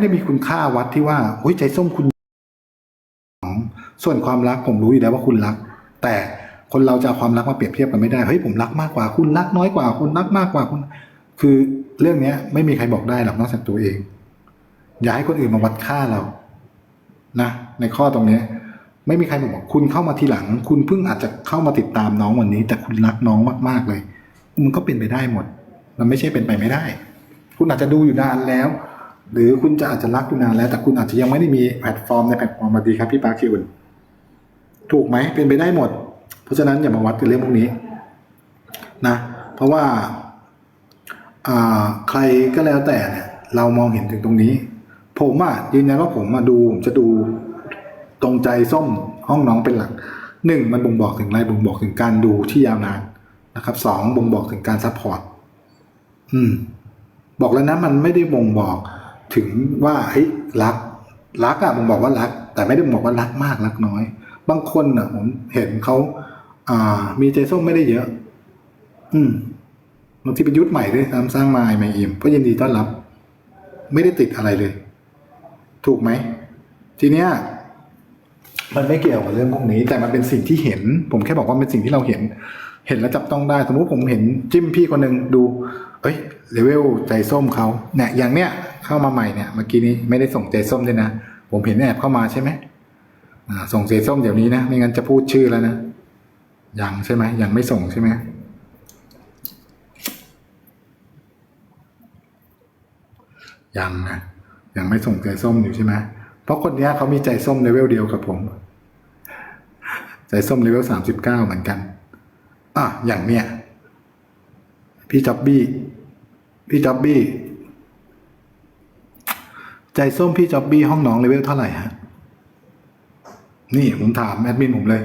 ได้มีคุณค่าวัดที่ว่าโอ้ยใจส้มคุณ ส่วนความรักผมรู้อยู่แล้วว่าคุณรัก แต่คนเราจะเอาความรักมาเปรียบเทียบกันไม่ได้เฮ้ยผมรักมากกว่าคุณรักน้อยกว่าคุณรักมากกว่าคุณ คือเรื่องเนี้ย ไม่มีใครบอกได้หรอกนอกจากตัวเอง อย่าให้คนอื่นมาวัดค่าเรานะในข้อตรงเนี้ยไม่มีใครบอกคุณเข้ามาทีหลัง คุณเพิ่งอาจจะเข้ามาติดตามน้องวันนี้ แต่คุณรักน้องมากๆเลยมันก็เป็นไปได้หมด มันไม่ใช่เป็นไปไม่ได้ คุณอาจจะดูอยู่นานแล้ว หรือคุณจะอาจจะรักอยู่นานแล้ว แต่คุณอาจจะยังไม่ได้มีแพลตฟอร์มในแพลตฟอร์มมาดีครับพี่ปาคิวนถูกไหมเป็นไปได้หมด เพราะฉะนั้นอย่ามาวัดกันเรื่องพวกนี้นะ เพราะว่าอ่าใครก็แล้วแต่เนี่ยเรามองเห็นถึงตรงนี้ ผมอะยืนยันว่าผมมาดูผมจะดูตรงใจส้มห้องน้องเป็นหลักหนึ่งมันบ่งบอกถึงอะไรบ่งบอกถึงการดูที่ยาวนานนะครับสองบ่งบอกถึงการซัพพอร์ตอืม บอกแล้วนะมันไม่ได้บ่งบอก ถึงว่าเฮ้ยรักรักอะบ่งบอกว่ารัก แต่ไม่ได้บอกว่ารักมากรักน้อย บางคนอะผมเห็นเขาอ่า มีใจส้มไม่ได้เยอะ อืมบางทีเป็นยุทธใหม่ด้วยซ้ำสร้างมาใหม่อิ่มก็ยินดีต้อนรับ ไม่ได้ติดอะไรเลย ถูกไหม ทีเนี้ยมันไม่เกี่ยวกับเรื่องพวกนี้ แต่มันเป็นสิ่งที่เห็น ผมแค่บอกว่าเป็นสิ่งที่เราเห็น เห็นแล้วจับต้องได้ สมมติผมเห็นจิ้มพี่คนหนึ่งดู เอ้ย เลเวลใจส้มเขาเนี่ยอย่างเนี้ยเข้ามาใหม่เนี่ยเมื่อกี้นี้ไม่ได้ส่งใจส้มด้วยนะ ผมเห็นแอบเข้ามาใช่ไหมส่งใจส้มเดี๋ยวนี้นะ ไม่งั้นจะพูดชื่อแล้วนะยังใช่ไหมยังไม่ส่งใช่ไหมยังนะยังไม่ส่งใจส้มอยู่ใช่ไหมเพราะคนเนี้ยเขามีใจส้มเลเวลเดียวกับผม ใจส้มเลเวลสามสิบเก้าเหมือนกันอะอย่างเนี้ยพี่จ็อบบี้ พี่จ็อบบี้ ใจส้มพี่จ็อบบี้ห้องน้องเลเวลเท่าไหร่ฮะ นี่ผมถามแอดมินผมเลย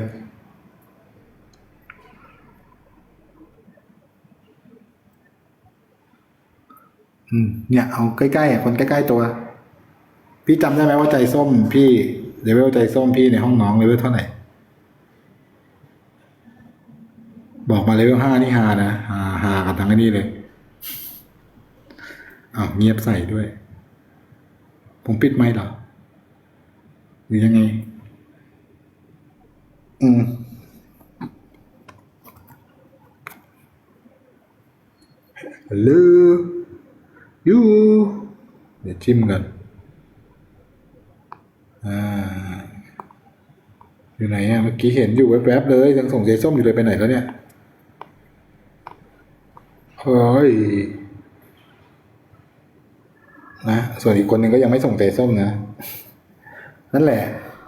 เนี่ยเอาใกล้ๆคนใกล้ๆตัว พี่จำได้ไหมว่าใจส้มพี่เลเวลใจส้มพี่ในห้องน้องเลเวลเท่าไหร่ บอกมาเลเวลห้านี่ฮานะฮาฮากับทั้งนี่เลย อ้าวเงียบใส่ด้วย ผมปิดไมค์เหรอ หรือยังไง อืมฮัลโหลยูเดี๋ยวจิ้มกัน อ่า อยู่ไหนอะ เมื่อกี้เห็นอยู่แวบๆเลย ยังส่งเจส้มอยู่เลยไปไหนแล้วเนี่ย เฮ้ย ส่วนอีกคนหนึ่งก็ยังไม่ส่งเจส้มนะ นั่นแหละ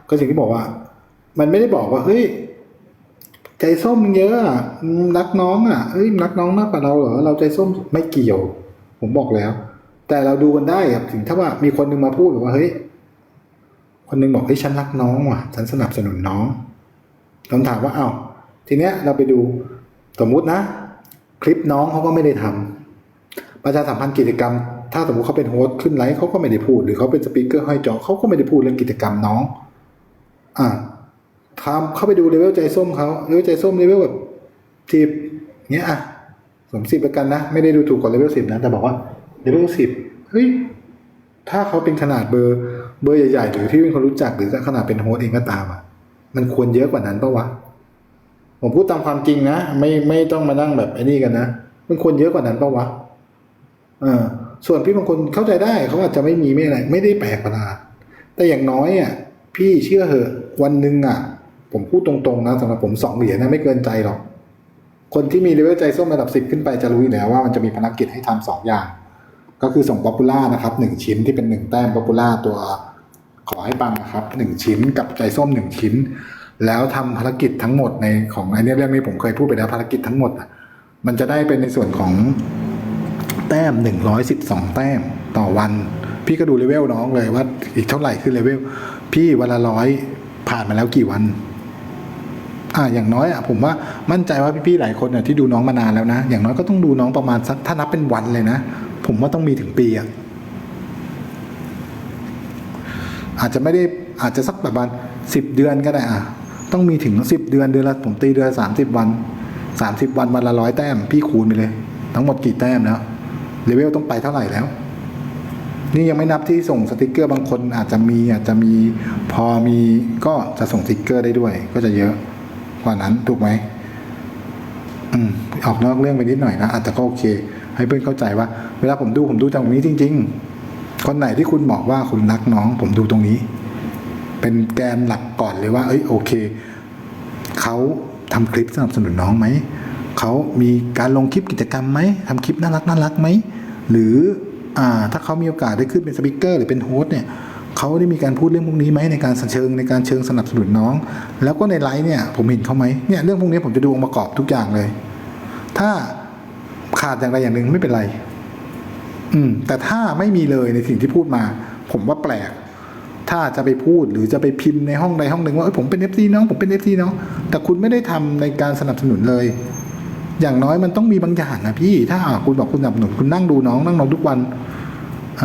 ก็สิ่งที่บอกว่า มันไม่ได้บอกว่าเฮ้ย ใจส้มเยอะรักน้องอะเฮ้ยรักน้องมากกว่าเราเหรอ เราใจส้มไม่เกี่ยว ผมบอกแล้ว แต่เราดูกันได้ครับถึงถ้าว่ามีคนหนึงมาพูดบอกว่าเฮ้ย คนหนึงบอกเฮ้ยฉันรักน้องว่ะ ฉันสนับสนุนน้องคำถามว่าเอ้าทีเนี้ยเราไปดูสมมุตินะ คลิปน้องเขาก็ไม่ได้ทำประชาสัมพันธ์กิจกรรม ถ้าสมมติเขาเป็นโฮสต์ขึ้นไลฟ์เขาก็ไม่ได้พูด หรือเขาเป็นสปีกเกอร์ห้อยจอเขาก็ไม่ได้พูดเรื่องกิจกรรมน้อง อ่าทำเข้าไปดูเลเวลใจส้มเขาเลเวลใจส้มเลเวลแบบสิบเงี้ยอะสมสิบแล้วกันนะ ไม่ได้ดูถูกกว่าเลเวลสิบนะแต่บอกว่าเลเวลสิบเฮ้ยถ้าเขาเป็นขนาดเบอร์เบอร์ใหญ่ๆหรือที่เป็นคนรู้จักหรือขนาดเป็นโฮสต์เองก็ตามอะ มันควรเยอะกว่านั้นปะวะผมพูดตามความจริงนะ ไม่ไม่ต้องมานั่งแบบไอ้นี่กันนะมันควรเยอะกว่านั้นปะวะเออ ส่วนพี่บางคนเข้าใจได้เขาอาจจะไม่มีไม่อะไร ไม่ได้แปลกประหลาดแต่อย่างน้อยอะพี่เชื่อเหอะวันหนึ่งอะ ผมพูดตรงๆนะสำหรับผมสองเหรียญนะไม่เกินใจหรอก คนที่มีเลเวลใจส้มระดับสิบขึ้นไปจะรู้อยู่แล้วว่ามันจะมีภารกิจให้ทำสองอย่าง ก็คือส่งป๊อปปูล่านะครับหนึ่งชิ้นที่เป็นหนึ่งแต้มป๊อปปูล่าตัวขอให้ปังนะครับหนึ่งชิ้นกับใจส้มหนึ่งชิ้น แล้วทำภารกิจทั้งหมดในของไอเนี้ยเรื่องนี้ผมเคยพูดไปแล้วภารกิจทั้งหมดอะมันจะได้เป็นในส่วนของ แต้มหนึ่งร้อยสิบสองแต้มต่อวัน พี่ก็ดูเลเวลน้องเลยว่าอีกเท่าไหร่คือเลเวล พี่วันละร้อยผ่านมาแล้วกี่วัน อ่าอย่างน้อยอะผมว่ามั่นใจว่าพี่ๆหลายคนเนี่ยที่ดูน้องมานานแล้วนะ อย่างน้อยก็ต้องดูน้องประมาณสักถ้านับเป็นวันเลยนะ ผมว่าต้องมีถึงปีอะอาจจะไม่ได้อาจจะสักประมาณสิบเดือนก็ได้อะต้องมีถึงสิบเดือนเดือนละผมตีเดือนสามสิบวันสามสิบวันวันละร้อยแต้ม พี่คูณไปเลย ทั้งหมดกี่แต้มแล้ว เลเวลต้องไปเท่าไหร่แล้ว นี่ยังไม่นับที่ส่งสติกเกอร์บางคนอาจจะมีอาจจะมีพอมีก็จะส่งสติกเกอร์ได้ด้วย ก็จะเยอะกว่านั้นถูกไหมอืมออกนอกเรื่องไปนิดหน่อยนะอาจจะก็โอเค ให้เพื่อนเข้าใจว่า เวลาผมดูผมดูจากตรงนี้จริง ๆ คนไหนที่คุณบอกว่าคุณรักน้อง ผมดูตรงนี้ เป็นแกนหลักก่อนเลยว่า เอ้ยโอเคเขาทำคลิปสนับสนุนน้องไหมเขามีการลงคลิปกิจกรรมไหมทำคลิปน่ารักน่ารักไหม หรืออ่าถ้าเขามีโอกาสได้ขึ้นเป็นสปิเกอร์หรือเป็นโฮสต์เนี่ยเขาได้มีการพูดเรื่องพวกนี้ไหมในการสเชิงในการเชิงสนับสนุนน้อง แล้วก็ในไลฟ์เนี่ยผมเห็นเขาไหมเนี่ยเรื่องพวกนี้ผมจะดูองค์ประกอบทุกอย่างเลย ถ้าขาดอย่างใดอย่างหนึ่งไม่เป็นไร อืม แต่ถ้าไม่มีเลยในสิ่งที่พูดมา ผมว่าแปลก ถ้าจะไปพูดหรือจะไปพิมพ์ในห้องใดห้องหนึ่งว่าผมเป็นเอฟซีน้องผมเป็นเอฟซีน้องแต่คุณไม่ได้ทำในการสนับสนุนเลย อย่างน้อยมันต้องมีบางอย่างนะพี่ ถ้าคุณบอกคุณสนับสนุนคุณนั่งดูน้องนั่งน้องทุกวันอ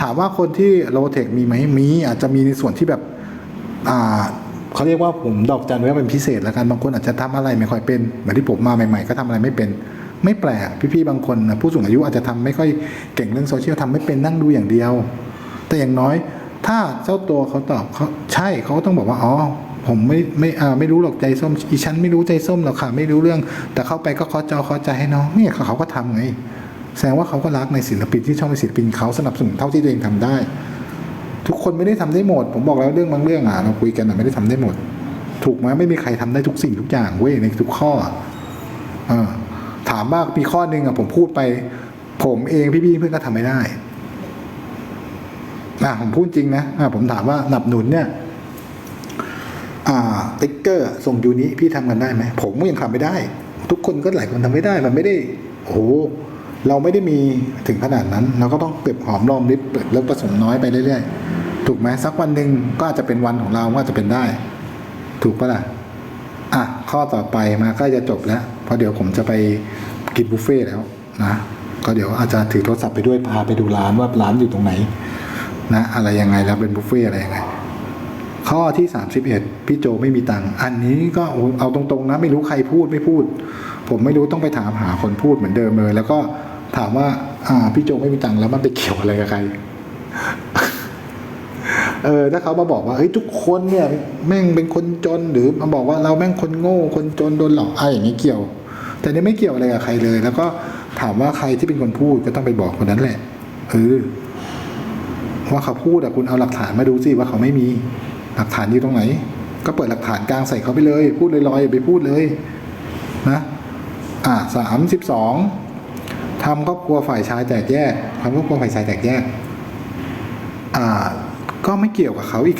ถามว่าคนที่โลเทคมีไหมมีอาจจะมีในส่วนที่แบบอ่าเขาเรียกว่าผมดอกจันไว้เป็นพิเศษแล้วกันบางคนอาจจะทำอะไรไม่ค่อยเป็นเหมือนที่ผมมาใหม่ๆ ก็ทำอะไรไม่เป็น ไม่แปลกพี่ๆบางคนผู้สูงอายุอาจจะทำไม่ค่อยเก่งเรื่องโซเชียลทำไม่เป็นนั่งดูอย่างเดียว แต่อย่างน้อย ถ้าเจ้าตัวเขาตอบเขาใช่เขาก็ต้องบอกว่าอ๋อ ผมไม่ไม่อ่าไม่รู้หรอกใจส้มอีฉันไม่รู้ใจส้มหรอกค่ะ ไม่รู้เรื่อง แต่เข้าไปก็เคอจอเคอใจให้น้องเนี่ยเขาก็ทำไงแสดงว่าเขาก็รักในศิลปินที่ชอบในศิลปินเขาสนับสนุนเท่าที่ตัวเองทำได้ ทุกคนไม่ได้ทำได้หมด ผมบอกแล้วเรื่องบางเรื่องอะเราคุยกันอะไม่ได้ทำได้หมด ถูกไหมไม่มีใครทำได้ทุกสิ่งทุกอย่างเว้ยในทุกข้ออะเออถามว่ามีข้อหนึ่งอะผมพูดไป ผมเองพี่ๆเพื่อนก็ทำไม่ได้อะผมพูดจริงนะอะผมถามว่าหนับหนุนเนี่ย อ่าติ๊กเกอร์ส่งยูนี้พี่ทำกันได้ไหมผมก็ยังทำไม่ได้ ทุกคนก็หลายคนทำไม่ได้มันไม่ได้โอ้โหเราไม่ได้มีถึงขนาดนั้น เราก็ต้องเก็บหอมรอมริบเปิดแล้วผสมน้อยไปเรื่อยๆ ถูกไหมสักวันหนึ่งก็อาจจะเป็นวันของเราก็อาจจะเป็นได้ ถูกปะล่ะอะข้อต่อไปมาใกล้จะจบแล้วเพราะเดี๋ยวผมจะไปกินบุฟเฟ่แล้วนะก็เดี๋ยวอาจจะถือโทรศัพท์ไปด้วยพาไปดูร้านว่าร้านอยู่ตรงไหนนะอะไรยังไงแล้วเป็นบุฟเฟ่อะไรยังไง ข้อที่ 31 พี่โจไม่มีตังค์อันนี้ก็เอาตรงๆนะไม่รู้ใครพูดไม่พูด ผมไม่รู้ต้องไปถามหาคนพูดเหมือนเดิมเลย แล้วก็ถามว่า อ่า พี่โจไม่มีตังค์แล้วมันไปเกี่ยวอะไรกับใครเออถ้าเขามาบอกว่าเฮ้ยทุกคนเนี่ย แม่งเป็นคนจนหรือมาบอกว่าเราแม่งคนโง่ คนจนโดนหลอกอะไรอย่างนี้เกี่ยว แต่นี่ไม่เกี่ยวอะไรกับใครเลย แล้วก็ถามว่าใครที่เป็นคนพูดก็ต้องไปบอกคนนั้นแหละเออว่าเขาพูดอะคุณเอาหลักฐานมาดูสิว่าเขาไม่มี หลักฐานอยู่ตรงไหน ก็เปิดหลักฐานกลางใส่เขาไปเลย พูดลอยๆอย่าไปพูดเลยนะอ่าสามสิบสองทำครอบครัวฝ่ายชายแตกแยกทำครอบครัวฝ่ายชายแตกแยก อ่า ก็ไม่เกี่ยวกับเขาอีก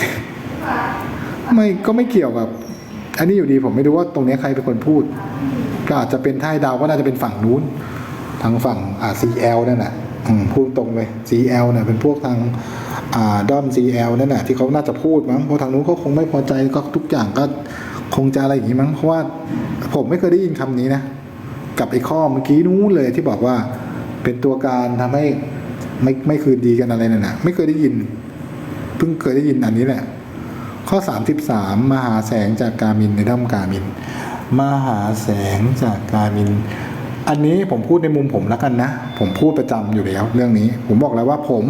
ไม่ก็ไม่เกี่ยวกับ อันนี้อยู่ดีผมไม่รู้ว่าตรงนี้ใครเป็นคนพูด ก็อาจจะเป็นท้ายดาวก็น่าจะเป็นฝั่งนู้น ทางฝั่งอ่า CL นั่นแหละพูดตรงเลย CL เนี่ยเป็นพวกทาง ด้อม CL นั่นแหละที่เขาน่าจะพูดมั้งเพราะทางนู้นเขาคงไม่พอใจก็ทุกอย่างก็คงจะอะไรอย่างนี้มั้งเพราะว่าผมไม่เคยได้ยินคำนี้นะ กับไอ้ข้อเมื่อกี้นู้นเลยที่บอกว่าเป็นตัวการทำให้ไม่ไม่คืนดีกันอะไรนั่นนะไม่เคยได้ยิน เพิ่งเคยได้ยินอันนี้แหละ ข้อ 33 มหาแสงจากกามินในด้อมกามิน มหาแสงจากกามิน อันนี้ผมพูดในมุมผมแล้วกันนะ ผมพูดประจำอยู่แล้ว เรื่องนี้ ผมบอกแล้วว่าผม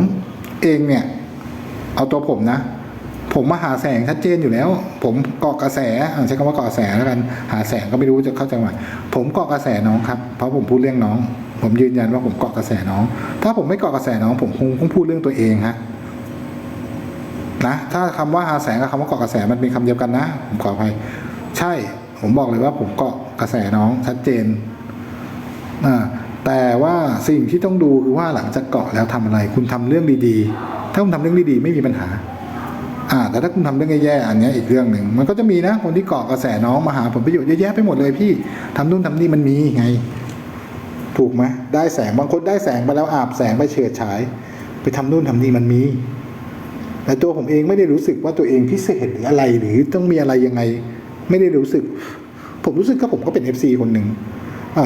เองเนี่ย เอาตัวผมนะ ผมมาหาแสงชัดเจนอยู่แล้ว ผมเกาะกระแสใช้คำว่าเกาะกระแสแล้วกัน หาแสงก็ไม่รู้จะเข้าใจไหมผมเกาะกระแสน้องครับ เพราะผมพูดเรื่องน้อง ผมยืนยันว่าผมเกาะกระแสน้อง ถ้าผมไม่เกาะกระแสน้อง ผมคงคงพูดเรื่องตัวเองฮะนะถ้าคำว่าหาแสงกับคำว่าเกาะกระแสมันเป็นคำเดียวกันนะ ผมขออภัยใช่ ผมบอกเลยว่าผมเกาะกระแสน้องชัดเจนอ่า แต่ว่าสิ่งที่ต้องดูคือว่าหลังจากเกาะแล้วทำอะไร คุณทำเรื่องดีๆ ถ้าคุณทำเรื่องดีๆ ไม่มีปัญหา อ่า แต่ถ้าคุณทำเรื่องแย่ๆอันนี้อีกเรื่องหนึ่งมันก็จะมีนะคนที่เกาะกระแสน้องมาหาผลประโยชน์เยอะแยะไปหมดเลยพี่ทำนู่นทำนี่มันมีไง ถูกไหมได้แสงบางคนได้แสงไปแล้วอาบแสงไปเฉิดฉาย ไปทำนู่นทำนี่มันมีแต่ตัวผมเองไม่ได้รู้สึกว่าตัวเองพิเศษหรืออะไรหรือต้องมีอะไรยังไง ไม่ได้รู้สึก ผมรู้สึกก็ผมก็เป็น FC คนหนึ่ง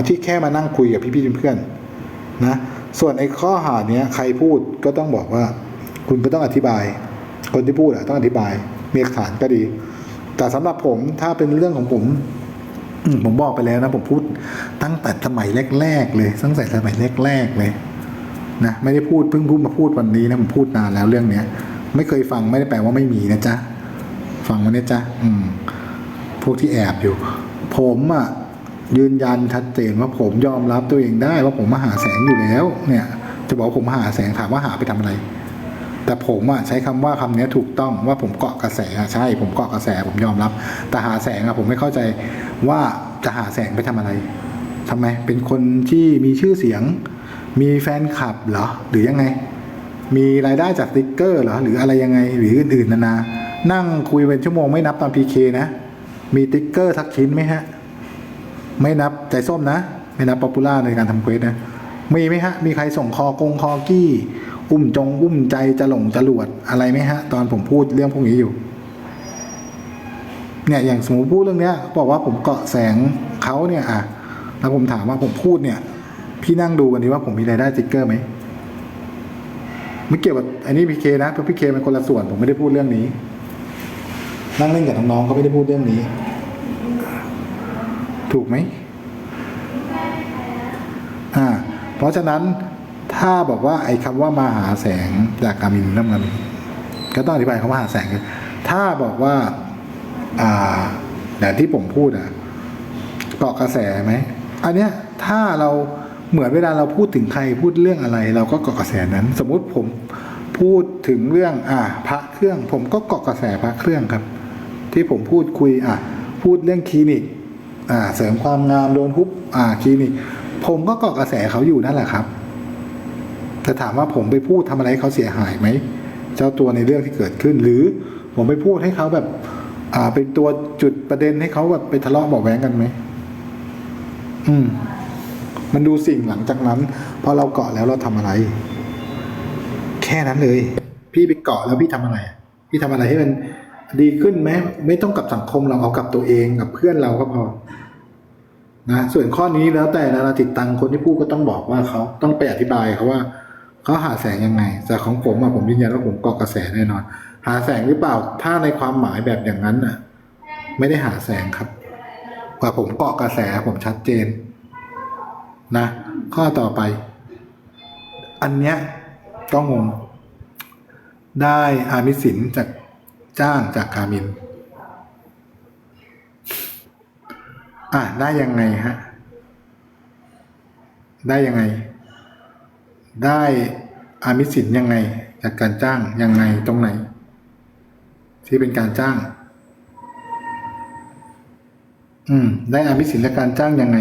ที่แค่มานั่งคุยกับพี่ๆเพื่อนๆนะส่วนไอ้ข้อหาเนี้ยใครพูดก็ต้องบอกว่า คุณก็ต้องอธิบาย คนที่พูดอะต้องอธิบาย มีหลักฐานก็ดี แต่สำหรับผมถ้าเป็นเรื่องของผมผมบอกไปแล้วนะ ผมพูดตั้งแต่สมัยแรกๆเลย ตั้งแต่สมัยแรกๆเลยนะไม่ได้พูดเพิ่งพูดมาพูดวันนี้นะผมพูดนานแล้วเรื่องเนี้ย ไม่เคยฟังไม่ได้แปลว่าไม่มีนะจ๊ะฟังมาเนี่ยจ๊ะอืมพวกที่แอบอยู่ ผมอะ ยืนยันชัดเจนว่าผมยอมรับตัวเองได้ว่าผมมาหาแสงอยู่แล้ว เนี่ย จะบอกว่าผมมาหาแสงถามว่าหาไปทำอะไร แต่ผมอะใช้คำว่าคำนี้ถูกต้องว่าผมเกาะกระแสอะใช่ ผมเกาะกระแสผมยอมรับ แต่หาแสงอะผมไม่เข้าใจว่าจะหาแสงไปทำอะไรทำไม เป็นคนที่มีชื่อเสียง มีแฟนคลับเหรอหรือยังไง มีรายได้จากสติ๊กเกอร์เหรอหรืออะไรยังไงหรืออื่นๆนานานั่งคุยเป็นชั่วโมงไม่นับตอนพีเคนะมีติ๊กเกอร์สักชิ้นไหมฮะ ไม่นับใจส้มนะ ไม่นับป๊อปปูล่าในการทำเควสนะ มีไหมฮะ มีใครส่งคอกงคอกี้ อุ้มจง อุ้มใจจะหลงจะหลวดอะไรไหมฮะ ตอนผมพูดเรื่องพวกนี้อยู่ เนี่ยอย่างสมมติพูดเรื่องเนี้ยบอกว่าผมเกาะแสงเขาเนี่ยอะแล้วผมถามว่าผมพูดเนี่ย พี่นั่งดูกันดีว่าผมมีรายได้ติ๊กเกอร์ไหมไม่เกี่ยวกับอันนี้พีเคนะเพราะพีเคเป็นคนละส่วนผมไม่ได้พูดเรื่องนี้ นั่งเล่นกับน้องๆเขาไม่ได้พูดเรื่องนี้ ถูกไหมอ่าเพราะฉะนั้นถ้าบอกว่าไอ้คำว่ามาหาแสงจากกามินน้ำเงินก็ต้องอธิบายคำว่าหาแสงถ้าบอกว่าอ่าอย่างที่ผมพูดอะเกาะกระแสไหมอันเนี้ยถ้าเราเหมือนเวลาเราพูดถึงใครพูดเรื่องอะไร เราก็เกาะกระแสนั้น สมมุติผมพูดถึงเรื่องอ่าพระเครื่อง ผมก็เกาะกระแสพระเครื่องครับ ที่ผมพูดคุยอะพูดเรื่องคลินิก อ่า เสริมความงามโดนฮุบอ่าคลินิกผมก็เกาะกระแสเขาอยู่นั่นแหละครับแต่ถามว่าผมไปพูดทำอะไรเขาเสียหายไหมเจ้าตัวในเรื่องที่เกิดขึ้น หรือผมไปพูดให้เขาแบบ อ่า เป็นตัวจุดประเด็นให้เขาแบบไปทะเลาะเบาะแว้งกันไหมอืม มันดูสิ่งหลังจากนั้นพอเราเกาะแล้วเราทำอะไร แค่นั้นเลย พี่ไปเกาะแล้วพี่ทำอะไร พี่ทำอะไรให้มันดีขึ้นไหมไม่ต้องกับสังคมเราเอากับตัวเองกับเพื่อนเราก็พอ นะส่วนข้อนี้แล้วแต่นานาจิตตังคนที่พูดก็ต้องบอกว่าเขาต้องไปอธิบายเขาว่าเขาหาแสงยังไงแต่ของผมอะผมยืนยันว่าผมเกาะกระแสแน่นอน หาแสงหรือเปล่าถ้าในความหมายแบบอย่างนั้นน่ะไม่ได้หาแสงครับกว่าผมเกาะกระแสผมชัดเจน นะ ข้อต่อไป อันเนี้ยก็งง ได้อามิสินจากจ้างจากคามิน อะได้ยังไงฮะ ได้ยังไง ได้อามิสินยังไง จากการจ้างยังไงตรงไหน ที่เป็นการจ้าง อืม ได้อามิสินจากการจ้างยังไง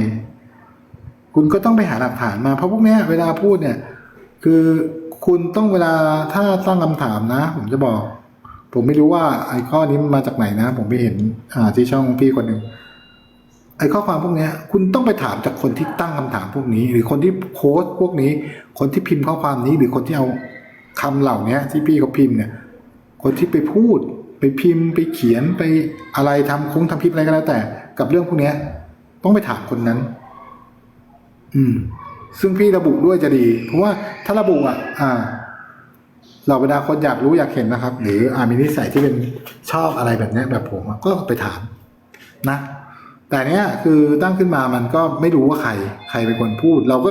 คุณก็ต้องไปหาหลักฐานมาเพราะพวกเนี้ยเวลาพูดเนี่ย คือคุณต้องเวลาถ้าตั้งคำถามนะ ผมจะบอก ผมไม่รู้ว่าไอ้ข้อนี้มันมาจากไหนนะ ผมไปเห็น อ่าที่ช่องพี่คนหนึ่ง อ้ข้อความพวกนี้คุณต้องไปถามจากคนที่ตั้งคำถามพวกนี้ หรือคนที่โพสต์พวกนี้ คนที่พิมพ์ข้อความนี้หรือคนที่เอาคำเหล่านี้ที่พี่เขาพิมพ์เนี่ย คนที่ไปพูด ไปพิมพ์ ไปเขียนไปอะไรทำคงทำคลิปอะไรก็แล้วแต่ กับเรื่องพวกนี้ต้องไปถามคนนั้น อืม ซึ่งพี่ระบุด้วยจะดี เพราะว่าถ้าระบุอะ อ่าเราบรรดาคนอยากรู้อยากเห็นนะครับ หรืออามีนิสัยที่เป็นชอบอะไรแบบนี้แบบผมก็ไปถามนะ แต่เนี้ยคือตั้งขึ้นมามันก็ไม่รู้ว่าใคร ใครเป็นคนพูด เราก็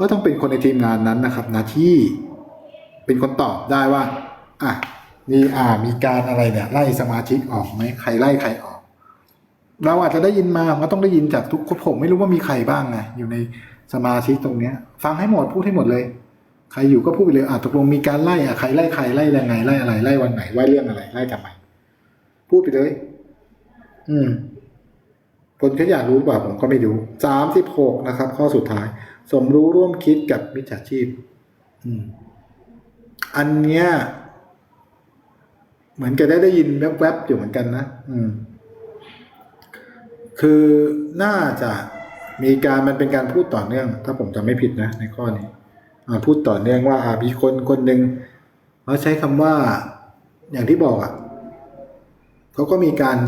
ก็ต้องเป็นคนในทีมงานนั้นนะครับนะที่ เป็นคนตอบได้ว่าอะมีอ่ามีการอะไรเนี่ยไล่สมาชิกออกไหมใครไล่ใครออก เราอาจจะได้ยินมาก็ต้องได้ยินจากทุกคนผมไม่รู้ว่ามีใครบ้างไงอยู่ในสมาชิกตรงเนี้ย ฟังให้หมดพูดให้หมดเลย ใครอยู่ก็พูดไปเลยอะตกลงมีการไล่อะใครไล่ใครไล่ยังไงไล่อะไรไล่วันไหนไล่เรื่องอะไรไล่ทำไมพูดไปเลย อืมคนเขาอยากรู้ป่าผมก็ไม่รู้สามสิบหกนะครับ ข้อสุดท้าย สมรู้ร่วมคิดกับมิจฉาชีพ อืม อันเนี้ยเหมือนจะได้ได้ยินแวบๆอยู่เหมือนกันนะ อืม คือน่าจะมีการมันเป็นการพูดต่อเนื่อง ถ้าผมจำไม่ผิดนะ ในข้อนี้พูดต่อเนื่องว่าอ่ามีคนคนหนึ่งเขาใช้คำว่าอย่างที่บอกอะเขาก็มีการ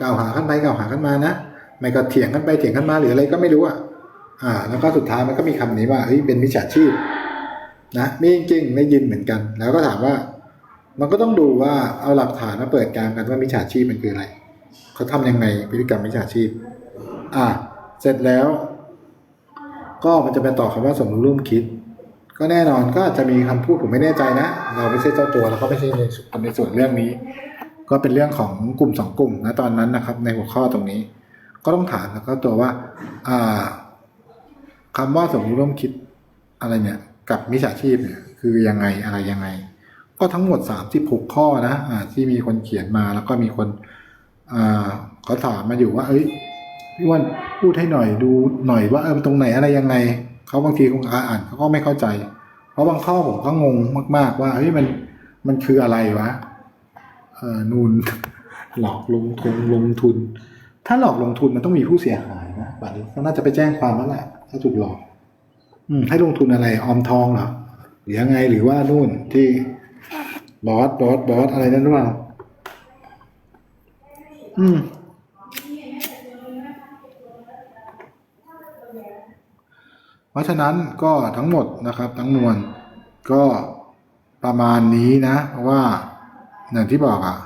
กล่าวหากันไปกล่าวหากันมานะไม่ก็เถียงกันไปเถียงกันมาหรืออะไรก็ไม่รู้อะอ่า แล้วก็สุดท้ายมันก็มีคำนี้ว่าเฮ้ยเป็นมิจฉาชีพ นะมีจริงๆได้ยินเหมือนกัน แล้วก็ถามว่า มันก็ต้องดูว่าเอาหลักฐานมาเปิดกลางกันว่ามิจฉาชีพมันคืออะไรเขาทำยังไงพฤติกรรมมิจฉาชีพ อ่า เสร็จแล้ว ก็มันจะไปต่อคำว่าสมรู้ร่วมคิด ก็แน่นอนก็อาจจะมีคำพูดผมไม่แน่ใจนะ เราไม่ใช่เจ้าตัวแล้วก็ไม่ใช่ในส่วนในส่วนเรื่องนี้ ก็เป็นเรื่องของกลุ่มสองกลุ่มนะตอนนั้นนะครับ ในหัวข้อตรงนี้ ก็ต้องถามแล้วก็ตัวว่า อ่าคำว่าสมรู้ร่วมคิดอะไรเนี่ย กับมิจฉาชีพเนี่ยคือยังไงอะไรยังไง ก็ทั้งหมดสามสิบหกข้อนะอ่าที่มีคนเขียนมาแล้วก็มีคนเขาถามมาอยู่ว่า เอ้ยพี่วันพูดให้หน่อยดูหน่อยว่าเออตรงไหนอะไรยังไงเขาบางทีคงอ่านเขาก็ไม่เข้าใจ เพราะบางข้อผมก็งงมาก ๆ ว่าเฮ้ยมันมันคืออะไรวะเออนูนหลอกลงทุนลงทุน ถ้าหลอกลงทุนมันต้องมีผู้เสียหายนะบัดนี้ก็น่าจะไปแจ้งความแล้วแหละถ้าถูกหลอก ให้ลงทุนอะไรออมทองเหรอหรือยังไงหรือว่านู่นที่บอสบอสบอสอะไรนั่นหรือเปล่าอืมเพราะฉะนั้นก็ทั้งหมดนะครับ ทั้งมวลก็ประมาณนี้นะ เพราะว่าอย่างที่บอกอะ่ะ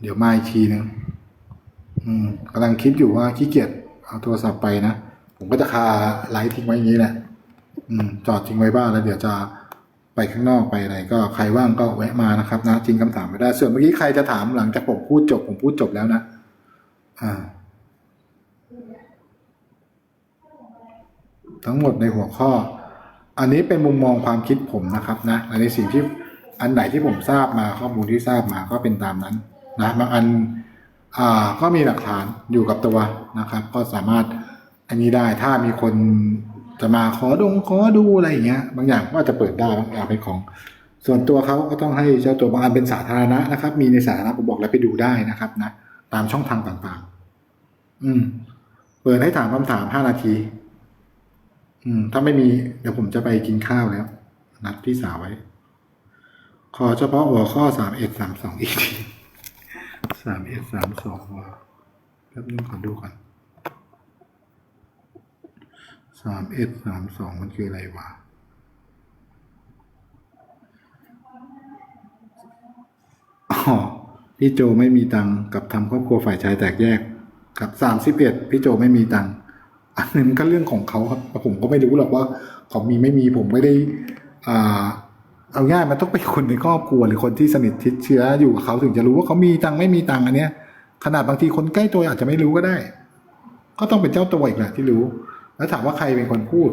เดี๋ยวมาอีกทีนึงอืมกำลังคิดอยู่ว่าขี้เกียจเอาโทรศัพท์ไปนะ ผมก็จะคาไลท์ทิ้งไว้อย่างนี้แหละอืม จอดทิ้งไว้บ้านแล้วเดี๋ยวจะไปข้างนอกไปอะไรก็ใครว่างก็แวะมานะครับ นะจริงคำถามไม่ได้ ส่วนเมื่อกี้ใครจะถามหลังจากผมพูดจบผมพูดจบแล้วนะ อ่า ทั้งหมดในหัวข้อ อันนี้เป็นมุมมองความคิดผมนะครับ นะในสิ่งที่อันไหนที่ผมทราบมาข้อมูลที่ทราบมาก็เป็นตามนั้นนะบางอัน อ่า ก็มีหลักฐานอยู่กับตัวนะครับ ก็สามารถ อันนี้ได้ถ้ามีคนจะมาขอดงขอดูอะไรอย่างเงี้ย บางอย่างก็อาจจะเปิดได้บางอย่างเป็นของ ส่วนตัวเขาก็ต้องให้เจ้าตัวบางอันเป็นสาธารณะนะครับ มีในสาธารณะผมบอกแล้วไปดูได้นะครับนะตามช่องทางต่างๆ อืม เปิดให้ถามคำถามห้านาที อืม ถ้าไม่มีเดี๋ยวผมจะไปกินข้าวแล้ว นัดพี่สาวไว้ ขอเฉพาะหัวข้อสามเอ็ดสามสองอีกทีสามเอ็ดสามสองแป๊บนึงขอดูก่อน สามเอ็ดสามสองมันคืออะไรวะอ๋อพี่โจไม่มีตังค์กับทำครอบครัวฝ่ายชายแตกแยกกับสามสิบเอ็ดพี่โจไม่มีตังค์อันนั้นก็เรื่องของเขาครับผมก็ไม่รู้หรอกว่าเขามีไม่มีผมไม่ได้อ่าเอาง่ายมันต้องเป็นคนในครอบครัวหรือคนที่สนิทชิดเชื้ออยู่กับเขาถึงจะรู้ว่าเขามีตังค์ไม่มีตังค์อันเนี้ย ขนาดบางทีคนใกล้ตัวอาจจะไม่รู้ก็ได้ ก็ต้องเป็นเจ้าตัวอีกแหละที่รู้ แล้วถามว่าใครเป็นคนพูด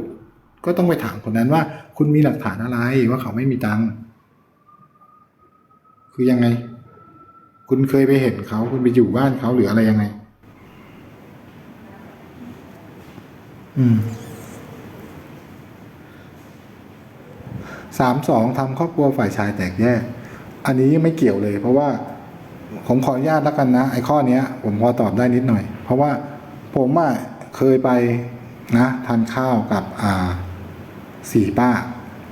ก็ต้องไปถามคนนั้นว่า คุณมีหลักฐานอะไรว่าเขาไม่มีตังค์คือยังไง คุณเคยไปเห็นเขาคุณไปอยู่บ้านเขาหรืออะไรยังไง อืมสามสองทำครอบครัวฝ่ายชายแตกแยก อันนี้ไม่เกี่ยวเลย เพราะว่าผมขออนุญาตแล้วกันนะ ไอ้ข้อเนี้ย ผมพอตอบได้นิดหน่อย เพราะว่าผมอะเคยไป นะทานข้าวกับอ่าสี่ป้า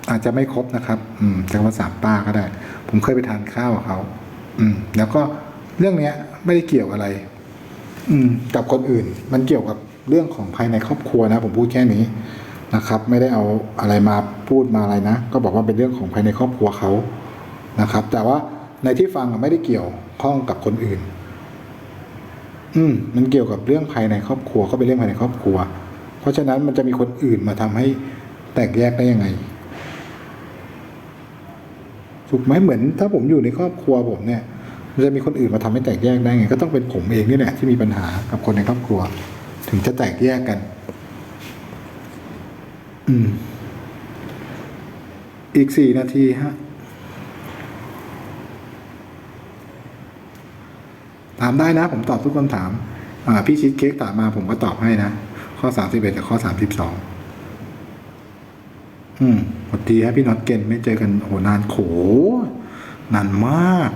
อาจจะไม่ครบนะครับอืมจะว่าสามป้าก็ได้ ผมเคยไปทานข้าวกับเขาอืม แล้วก็เรื่องเนี้ย ไม่ได้เกี่ยวอะไร อืม กับคนอื่น มันเกี่ยวกับเรื่องของภายในครอบครัวนะ ผมพูดแค่นี้นะครับ ไม่ได้เอาอะไรมาพูดมาอะไรนะก็บอกว่าเป็นเรื่องของภายในครอบครัวเขานะครับ แต่ว่าในที่ฟังไม่ได้เกี่ยวข้องกับคนอื่น อืม มันเกี่ยวกับเรื่องภายในครอบครัวก็เป็นเรื่องภายในครอบครัว เพราะฉะนั้นมันจะมีคนอื่นมาทำให้แตกแยกได้ยังไงถูกไหมเหมือนถ้าผมอยู่ในครอบครัวผมเนี่ยมันจะมีคนอื่นมาทำให้แตกแยกได้ไง ก็ต้องเป็นผมเองนี่แหละที่มีปัญหากับคนในครอบครัว ถึงจะแตกแยกกัน อืม อีกสี่นาทีฮะถามได้นะ ผมตอบทุกคำถามอ่าพี่ชิดเค้กถามมาผมก็ตอบให้นะ ข้อสามสิบเอ็ดกับข้อสามสิบสองอืมสวัสดีครับพี่น็อตเกนไม่เจอกันโหนานโขนานมาก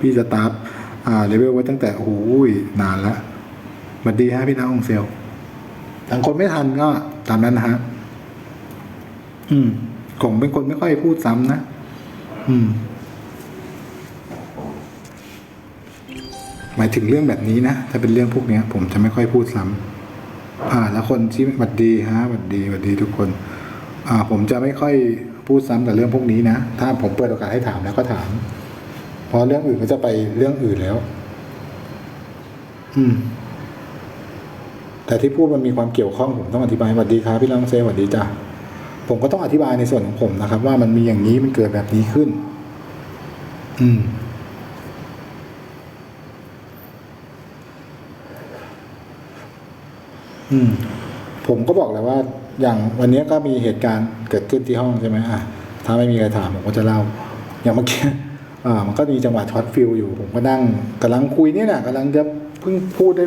พี่สตาฟอ่าเลเวลไว้ตั้งแต่โอ้ยนานละสวัสดีฮะพี่น้าองเซลทางคนไม่ทันก็ตามนั้นนะฮะ อืมผมเป็นคนไม่ค่อยพูดซ้ำนะ อืม หมายถึงเรื่องแบบนี้นะ ถ้าเป็นเรื่องพวกนี้ผมจะไม่ค่อยพูดซ้ำ อ่าแล้วคนที่หวัดดีฮะหวัดดีหวัดดีทุกคน อ่า ผมจะไม่ค่อยพูดซ้ำกับเรื่องพวกนี้นะ ถ้าผมเปิดโอกาสให้ถามแล้วก็ถาม เพราะเรื่องอื่นก็จะไปเรื่องอื่นแล้ว อืม แต่ที่พูดมันมีความเกี่ยวข้องผมต้องอธิบายสวัสดีครับพี่ลองเซสวัสดีจ้ะผมก็ต้องอธิบายในส่วนของผมนะครับ ว่ามันมีอย่างนี้มันเกิดแบบนี้ขึ้น อืม อืมผมก็บอกแล้วว่า อย่างวันนี้ก็มีเหตุการณ์เกิดขึ้นที่ห้องใช่ไหมอะถ้าไม่มีใครถามผมก็จะเล่า อย่างเมื่อกี้อ่ามันก็มีจังหวะช็อตฟิลอยู่ ผมก็นั่งกำลังคุยนี่นะกำลังจะเพิ่งพูดได้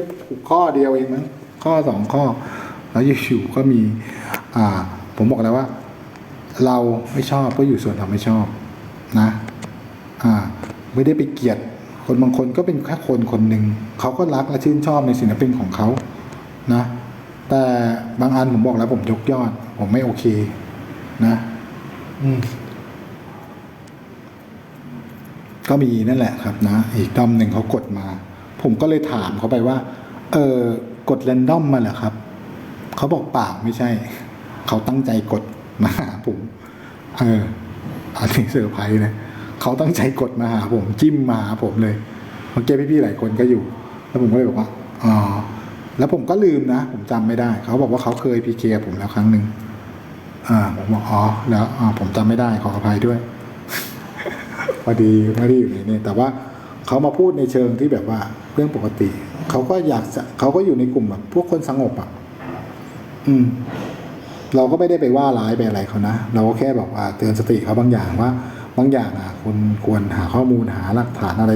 ข้อเดียวเองมั้งข้อสองข้อ แล้วอยู่ๆก็มี อ่า ผมบอกแล้วว่า เราไม่ชอบก็อยู่ส่วนเราไม่ชอบ นะ อ่า ไม่ได้ไปเกลียด คนบางคนก็เป็นแค่คนคนหนึ่งเขาก็รักและชื่นชอบในศิลปินของเขานะ แต่บางอันผมบอกแล้วผมยกยอด ผมไม่โอเค นะก็มีนั่นแหละครับนะ อีกด้อมหนึ่งเขากดมา ผมก็เลยถามเขาไปว่า เออกดแรนดอมมาเหรอครับ เขาบอกเปล่าไม่ใช่ เขาตั้งใจกดมาหาผม เอออันนี้เซอร์ไพรส์นะเขาตั้งใจกดมาหาผม จิ้มมาหาผมเลยเมื่อกี้พี่ๆหลายคนก็อยู่ แล้วผมก็เลยบอกว่าอ๋อ แล้วผมก็ลืมนะ ผมจำไม่ได้ เขาบอกว่าเขาเคยพีเคผมแล้วครั้งหนึ่งอ่า ผมบอกอ๋อแล้วอ่าผมจำไม่ได้ขออภัยด้วยพอดีไม่ได้อยู่ในนี้แต่ว่าเขามาพูดในเชิงที่แบบว่าเรื่องปกติ เขาก็อยากเขาก็อยู่ในกลุ่มแบบพวกคนสงบอะ อืม เราก็ไม่ได้ไปว่าร้ายไปอะไรเขานะเราก็แค่บอกว่าเตือนสติเขาบางอย่างว่า บางอย่างอะคุณควรหาข้อมูลหาหลักฐานอะไร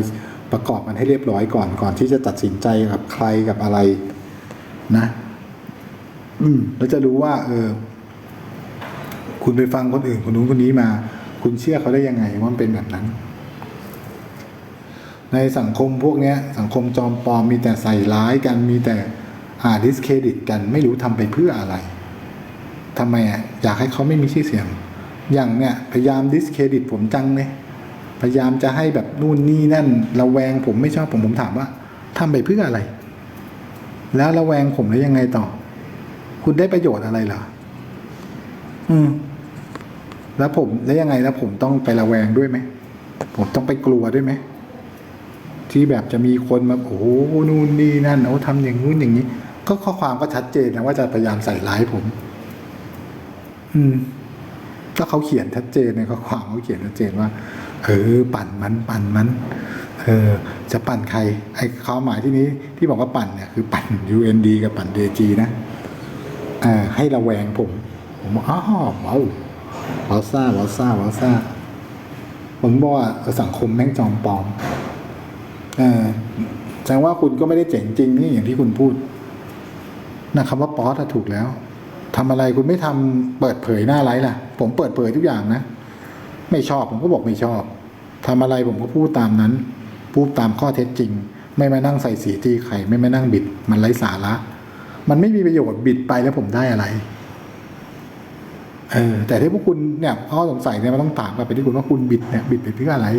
ประกอบมันให้เรียบร้อยก่อนก่อนที่จะตัดสินใจกับใครกับอะไร นะ อืมแล้วจะรู้ว่า เออ คุณไปฟังคนอื่นคนนู้นคนนี้มา คุณเชื่อเขาได้ยังไงว่ามันเป็นแบบนั้น ในสังคมพวกเนี้ย สังคมจอมปลอมมีแต่ใส่ร้ายกันมีแต่อ่าดิสเครดิตกันไม่รู้ทำไปเพื่ออะไรทำไมอะอยากให้เขาไม่มีชื่อเสียง อย่างเนี้ยพยายามดิสเครดิตผมจังเลยพยายามจะให้แบบนู่นนี่นั่นระแวงผมไม่ชอบผมผมถามว่าทำไปเพื่ออะไร แล้วระแวงผมแล้วยังไงต่อ คุณได้ประโยชน์อะไรเหรออืม แล้วผมแล้วยังไงแล้วผมต้องไประแวงด้วยไหมผมต้องไปกลัวด้วยไหมที่แบบจะมีคนมาโอ้นู่นนี่นั่นโอ้ทำอย่างนู้นอย่างนี้ ก็ข้อความก็ชัดเจนนะว่าจะพยายามใส่ร้ายผม อืมก็เขาเขียนชัดเจนในข้อความเขาเขียนชัดเจนว่า เออ ปั่นมัน ปั่นมัน เออจะปั่นใครไอ้ความหมายที่นี้ที่บอกว่าปั่นเนี่ยคือปั่น UND กับปั่น DG นะเออให้ระแวงผม ผมบอกอ้าวว้าววาซ่าวาซ่าวาซ่าผมบอกว่าสังคมแม่งจอมปลอมเออแสดงว่าคุณก็ไม่ได้เจ๋งจริงนี่อย่างที่คุณพูดนะคำว่าป๊อตถูกแล้วทำอะไรคุณไม่ทำเปิดเผยหน้าไลฟ์ล่ะ ผมเปิดเผยทุกอย่างนะ ไม่ชอบผมก็บอกไม่ชอบทำอะไรผมก็พูดตามนั้น พูดตามข้อเท็จจริง ไม่มานั่งใส่สีตีไข่ไม่มานั่งบิด มันไร้สาระ มันไม่มีประโยชน์บิดไปแล้วผมได้อะไรเออแต่ที่พวกคุณเนี่ยข้อสงสัยเนี่ยมันต้องถามกลับไปที่คุณว่าคุณบิดเนี่ยบิดไปเพื่ออะไร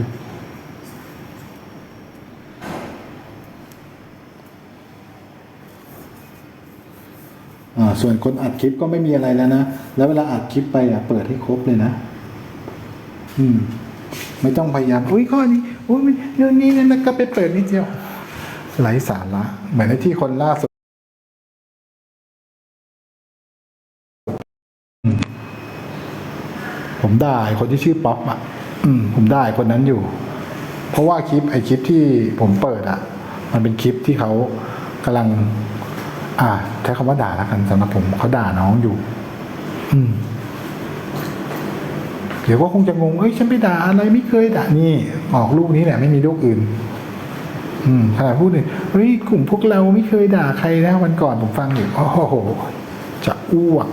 ส่วนคนอัดคลิปก็ไม่มีอะไรแล้วนะ แล้วเวลาอัดคลิปไปอะเปิดให้ครบเลยนะ อืม ไม่ต้องพยายามอุ้ยข้อนี้ อุ้ยเรื่องนี้เนี่ยก็ไปเปิดนิดเดียวไร้สาระเหมือนในที่คนล่าสุดผมไอ้คนที่ชื่อป๊อปอะ อืม ผมไอ้คนนั้นอยู่ เพราะว่าคลิปไอ้คลิปที่ผมเปิดอะ มันเป็นคลิปที่เขากำลัง อ่าใช้คำว่าด่าแล้วกันสำหรับผมเขาด่าน้องอยู่ อืม เดี๋ยวก็คงจะงงเอ้ยฉันไปด่าอะไรไม่เคยด่านี่ ออกลูกนี้แหละไม่มีลูกอื่น อืมขนาดพูดเลยเฮ้ยกลุ่มพวกเราไม่เคยด่าใครนะวันก่อนผมฟังอยู่โอ้โหจะอ้วก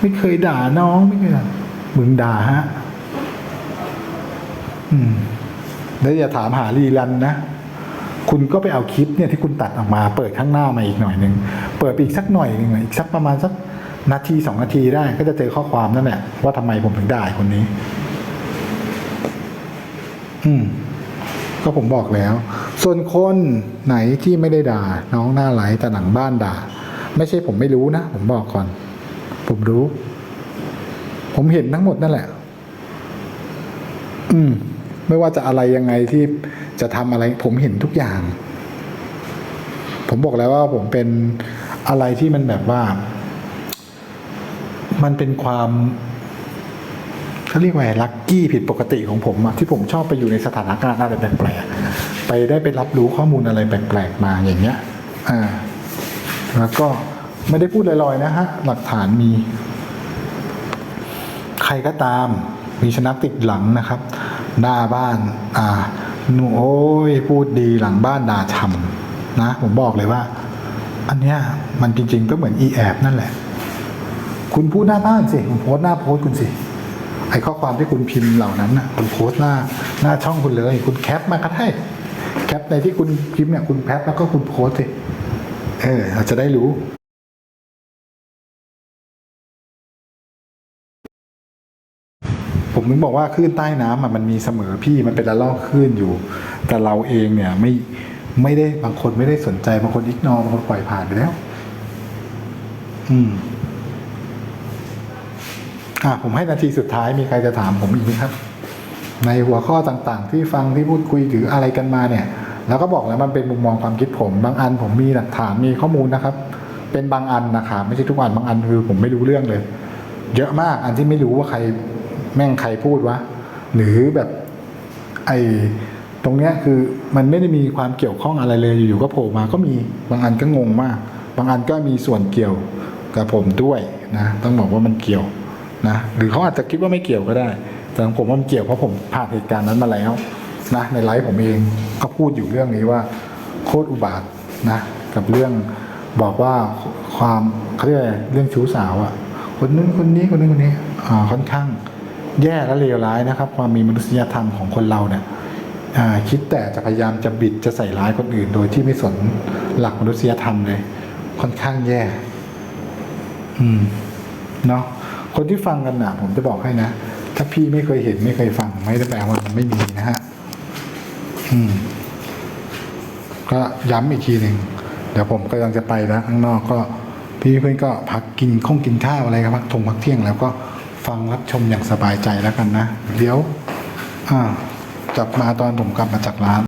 ไม่เคยด่าน้องไม่เคยมึงด่าฮะ อืมแล้วอย่าถามหารีรันนะคุณก็ไปเอาคลิปเนี่ยที่คุณตัดออกมา เปิดข้างหน้ามาอีกหน่อยหนึ่งเปิดไปอีกสักหน่อยหนึ่งอีกสักประมาณสัก นาทีสองนาทีได้ก็จะเจอข้อความนั่นแหละว่าทำไมผมถึงด่าไอ้คนนี้ อืม ก็ผมบอกแล้ว ส่วนคนไหนที่ไม่ได้ด่า น้องหน้าไหลแต่หลังบ้านด่า ไม่ใช่ผมไม่รู้นะ ผมบอกก่อน ผมรู้ ผมเห็นทั้งหมดนั่นแหละ อืม ไม่ว่าจะอะไรยังไงที่จะทำอะไร ผมเห็นทุกอย่าง ผมบอกแล้วว่าผมเป็นอะไรที่มันแบบว่า มันเป็นความเขาเรียกว่าไงลัคกี้ผิดปกติของผมอะที่ผมชอบไปอยู่ในสถานการณ์อะไรแปลกๆไปได้ไปรับรู้ข้อมูลอะไรแปลกๆมาอย่างเงี้ยอ่าแล้วก็ไม่ได้พูดลอยๆนะฮะ หลักฐานมี ใครก็ตาม มีชนักติดหลังนะครับ หน้าบ้าน อ่าหนูโอ้ยพูดดีหลังบ้านด่าฉ่ำนะ ผมบอกเลยว่า อันเนี้ยมันจริงๆก็เหมือนอีแอบนั่นแหละ คุณพูดหน้าบ้านสิคุณโพสหน้าโพสคุณสิไอข้อความที่คุณพิมพ์เหล่านั้นน่ะคุณโพสหน้าหน้าช่องคุณเลย คุณแคปมาก็ได้แคปในที่คุณพิมพ์เนี่ยคุณแคปแล้วก็คุณโพสสิเออเราจะได้รู้ผมถึงบอกว่าคลื่นใต้น้ำอะมันมีเสมอพี่มันเป็นระลอกคลื่นอยู่ แต่เราเองเนี่ยไม่ไม่ได้บางคนไม่ได้สนใจบางคนอิกนอบางคนปล่อยผ่านไปแล้ว อืม อะผมให้นาทีสุดท้ายมีใครจะถามผมอีกไหมครับ ในหัวข้อต่างๆ ที่ฟังที่พูดคุยหรืออะไรกันมาเนี่ย แล้วก็บอกแล้วมันเป็นมุมมองความคิดผม บางอันผมมีหลักฐานมีข้อมูลนะครับ เป็นบางอันนะครับไม่ใช่ทุกอันบางอันคือผมไม่รู้เรื่องเลย เยอะมากอันที่ไม่รู้ว่าใครแม่งใครพูดวะหรือแบบไอ้ตรงเนี้ยคือมันไม่ได้มีความเกี่ยวข้องอะไรเลยอยู่ๆก็โผล่มาก็มีบางอันก็งงมาก บางอันก็มีส่วนเกี่ยวกับผมด้วยนะต้องบอกว่ามันเกี่ยว นะหรือเขาอาจจะคิดว่าไม่เกี่ยวก็ได้ แต่ของผมว่ามันเกี่ยวเพราะผมผ่านเหตุการณ์นั้นมาแล้วนะในไลฟ์ผมเองก็พูดอยู่เรื่องนี้ว่าโคตรอุบาทนะกับเรื่องบอกว่าความเขาเรียกเรื่องชู้สาวอะคนนู้นคนนี้คนนู้นคนนี้อ่าค่อนข้างแย่และเลวร้ายนะครับ ความมีมนุษยธรรมของคนเราเนี่ยคิดแต่จะพยายามจะบิดจะใส่ร้ายคนอื่น โดยที่ไม่สนหลักมนุษยธรรมเลย ค่อนข้างแย่ อืม เนาะ คนที่ฟังกันนะผมจะบอกให้นะ ถ้าพี่ไม่เคยเห็นไม่เคยฟังไม่ได้แปลว่ามันไม่มีนะฮะอืม ก็ย้ำอีกทีหนึ่งเดี๋ยวผมกำลังจะไปแล้วข้างนอกก็ พี่เพื่อนก็พักกินข้องกินข้าวอะไรครับพักทงพักเที่ยงแล้วก็ฟังรับชมอย่างสบายใจแล้วกันนะ เดี๋ยว อ่าจับมาตอนผมกลับมาจากร้าน